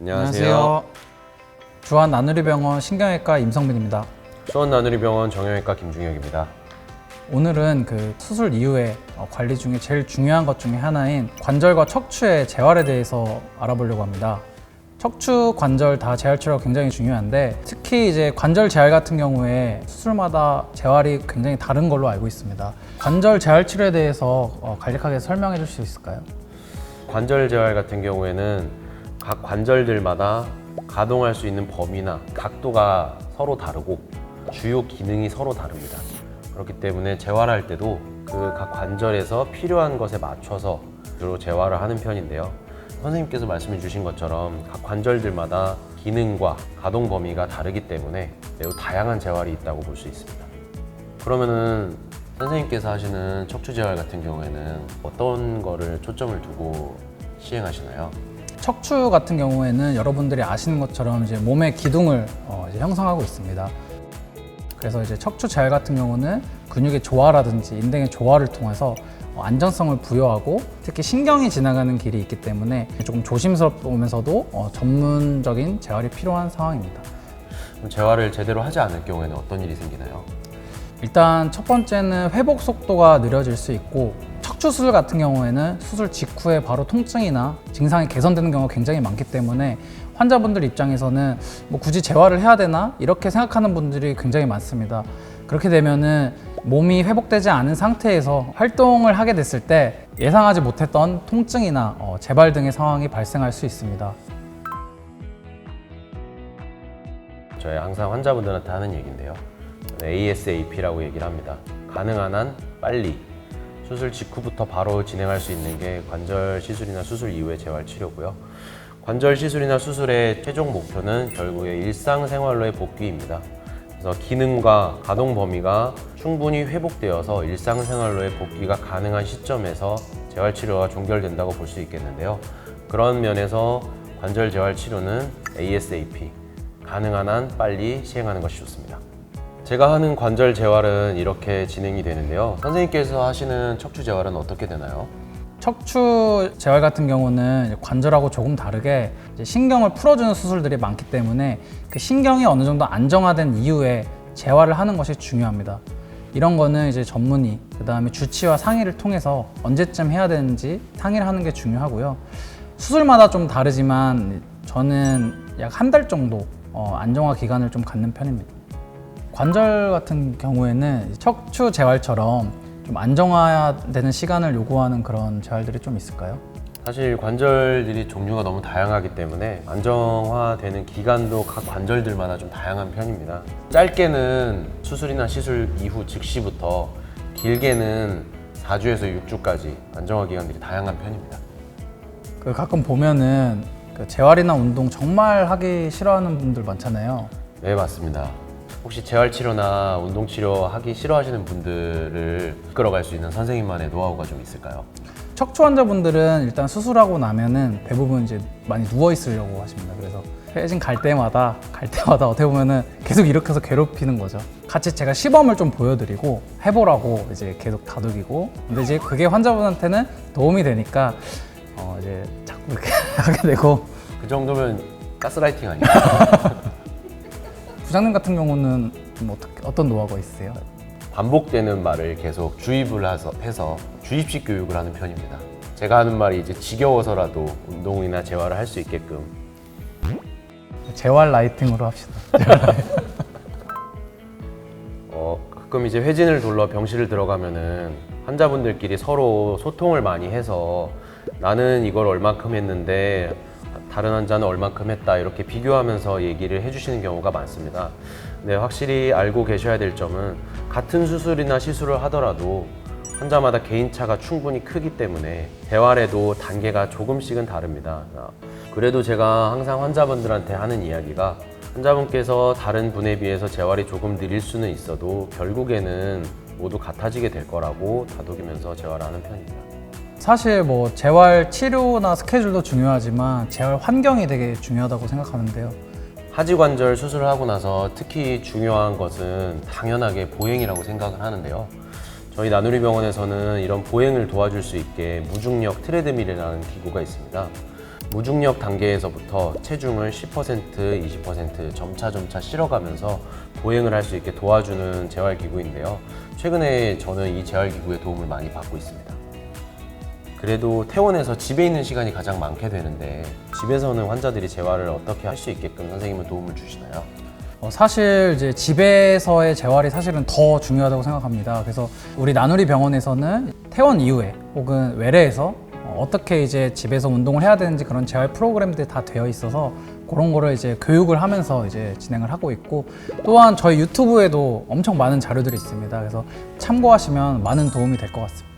안녕하세요. 주한 나누리병원 신경외과 임성빈입니다. 수원 나누리 병원 정형외과 김중혁입니다. 오늘은 그 수술 이후에 어, 관리 중에 제일 중요한 것 중에 하나인 관절과 척추의 재활에 대해서 알아보려고 합니다. 척추 관절 다 재활 치료가 굉장히 중요한데 특히 이제 관절 재활 같은 경우에 수술마다 재활이 굉장히 다른 걸로 알고 있습니다. 관절 재활 치료에 대해서 어, 간략하게 설명해 줄 수 있을까요? 관절 재활 같은 경우에는 각 관절들마다 가동할 수 있는 범위나 각도가 서로 다르고 주요 기능이 서로 다릅니다. 그렇기 때문에 재활할 때도 그 각 관절에서 필요한 것에 맞춰서 주로 재활을 하는 편인데요. 선생님께서 말씀해 주신 것처럼 각 관절들마다 기능과 가동 범위가 다르기 때문에 매우 다양한 재활이 있다고 볼 수 있습니다. 그러면은 선생님께서 하시는 척추 재활 같은 경우에는 어떤 거를 초점을 두고 시행하시나요? 척추 같은 경우에는 여러분들이 아시는 것처럼 이제 몸의 기둥을 어, 이제 형성하고 있습니다. 그래서 이제 척추 재활 같은 경우는 근육의 조화라든지 인대의 조화를 통해서 어, 안정성을 부여하고 특히 신경이 지나가는 길이 있기 때문에 조금 조심스럽면서도 어, 전문적인 재활이 필요한 상황입니다. 그럼 재활을 제대로 하지 않을 경우에는 어떤 일이 생기나요? 일단 첫 번째는 회복 속도가 느려질 수 있고 척추 수술 같은 경우에는 수술 직후에 바로 통증이나 증상이 개선되는 경우가 굉장히 많기 때문에 환자분들 입장에서는 뭐 굳이 재활을 해야 되나 이렇게 생각하는 분들이 굉장히 많습니다. 그렇게 되면은 몸이 회복되지 않은 상태에서 활동을 하게 됐을 때 예상하지 못했던 통증이나 어, 재발 등의 상황이 발생할 수 있습니다. 저희 항상 환자분들한테 하는 얘기인데요. ASAP라고 얘기를 합니다. 가능한 한 빨리 수술 직후부터 바로 진행할 수 있는 게 관절 시술이나 수술 이후의 재활 치료고요. 관절 시술이나 수술의 최종 목표는 결국에 일상생활로의 복귀입니다. 그래서 기능과 가동 범위가 충분히 회복되어서 일상생활로의 복귀가 가능한 시점에서 재활 치료가 종결된다고 볼 수 있겠는데요. 그런 면에서 관절 재활 치료는 ASAP, 가능한 한 빨리 시행하는 것이 좋습니다. 제가 하는 관절 재활은 이렇게 진행이 되는데요. 선생님께서 하시는 척추 재활은 어떻게 되나요? 척추 재활 같은 경우는 관절하고 조금 다르게 신경을 풀어주는 수술들이 많기 때문에 그 신경이 어느 정도 안정화된 이후에 재활을 하는 것이 중요합니다. 이런 거는 이제 전문의, 그 다음에 주치와 상의를 통해서 언제쯤 해야 되는지 상의를 하는 게 중요하고요. 수술마다 좀 다르지만 저는 약 한 달 정도 어, 안정화 기간을 좀 갖는 편입니다. 관절 같은 경우에는 척추 재활처럼 좀 안정화되는 시간을 요구하는 그런 재활들이 좀 있을까요? 사실 관절들이 종류가 너무 다양하기 때문에 안정화되는 기간도 각 관절들마다 좀 다양한 편입니다. 짧게는 수술이나 시술 이후 즉시부터 길게는 4주에서 6주까지 안정화 기간들이 다양한 편입니다. 그 가끔 보면은 그 재활이나 운동 정말 하기 싫어하는 분들 많잖아요. 네, 맞습니다. 혹시 재활 치료나 운동 치료 하기 싫어하시는 분들을 이끌어갈 수 있는 선생님만의 노하우가 좀 있을까요? 척추 환자분들은 일단 수술하고 나면은 대부분 이제 많이 누워 있으려고 하십니다. 그래서 회진 갈 때마다 갈 때마다 어떻게 보면은 계속 일으켜서 괴롭히는 거죠. 같이 제가 시범을 좀 보여드리고 해보라고 이제 계속 다독이고 근데 이제 그게 환자분한테는 도움이 되니까 어 이제 자꾸 이렇게 하게 되고 그 정도면 가스라이팅 아니에요? 부장님 같은 경우는 좀 어떻게 어떤 노하우가 있으세요? 반복되는 말을 계속 주입을 해서, 해서 주입식 교육을 하는 편입니다. 제가 하는 말이 이제 지겨워서라도 운동이나 재활을 할 수 있게끔 재활 라이팅으로 합시다. 어, 가끔 이제 회진을 둘러 병실을 들어가면은 환자분들끼리 서로 소통을 많이 해서 나는 이걸 얼만큼 했는데 다른 환자는 얼만큼 했다 이렇게 비교하면서 얘기를 해주시는 경우가 많습니다. 근데 확실히 알고 계셔야 될 점은 같은 수술이나 시술을 하더라도 환자마다 개인차가 충분히 크기 때문에 대활에도 단계가 조금씩은 다릅니다. 아, 그래도 제가 항상 환자분들한테 하는 이야기가 환자분께서 다른 분에 비해서 재활이 조금 느릴 수는 있어도 결국에는 모두 같아지게 될 거라고 다독이면서 재활을 하는 편입니다. 사실 뭐 재활 치료나 스케줄도 중요하지만 재활 환경이 되게 중요하다고 생각하는데요. 하지관절 수술을 하고 나서 특히 중요한 것은 당연하게 보행이라고 생각을 하는데요. 저희 나누리 병원에서는 이런 보행을 도와줄 수 있게 무중력 트레드밀이라는 기구가 있습니다. 무중력 단계에서부터 체중을 10%, 20% 점차 점차 실어가면서 보행을 할 수 있게 도와주는 재활기구인데요. 최근에 저는 이 재활기구의 도움을 많이 받고 있습니다. 그래도 퇴원해서 집에 있는 시간이 가장 많게 되는데 집에서는 환자들이 재활을 어떻게 할 수 있게끔 선생님은 도움을 주시나요? 어, 사실 이제 집에서의 재활이 사실은 더 중요하다고 생각합니다. 그래서 우리 나누리 병원에서는 퇴원 이후에 혹은 외래에서 어, 어떻게 이제 집에서 운동을 해야 되는지 그런 재활 프로그램들이 다 되어 있어서 그런 거를 이제 교육을 하면서 이제 진행을 하고 있고 또한 저희 유튜브에도 엄청 많은 자료들이 있습니다. 그래서 참고하시면 많은 도움이 될 것 같습니다.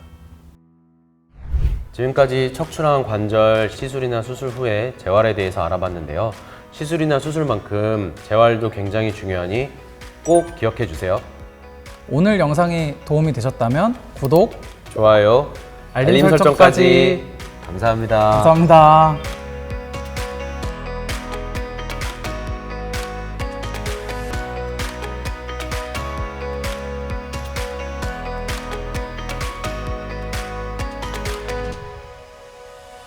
지금까지 척추랑 관절 시술이나 수술 후에 재활에 대해서 알아봤는데요. 시술이나 수술만큼 재활도 굉장히 중요하니 꼭 기억해 주세요. 오늘 영상이 도움이 되셨다면 구독, 좋아요, 알림 설정까지 감사합니다. 감사합니다.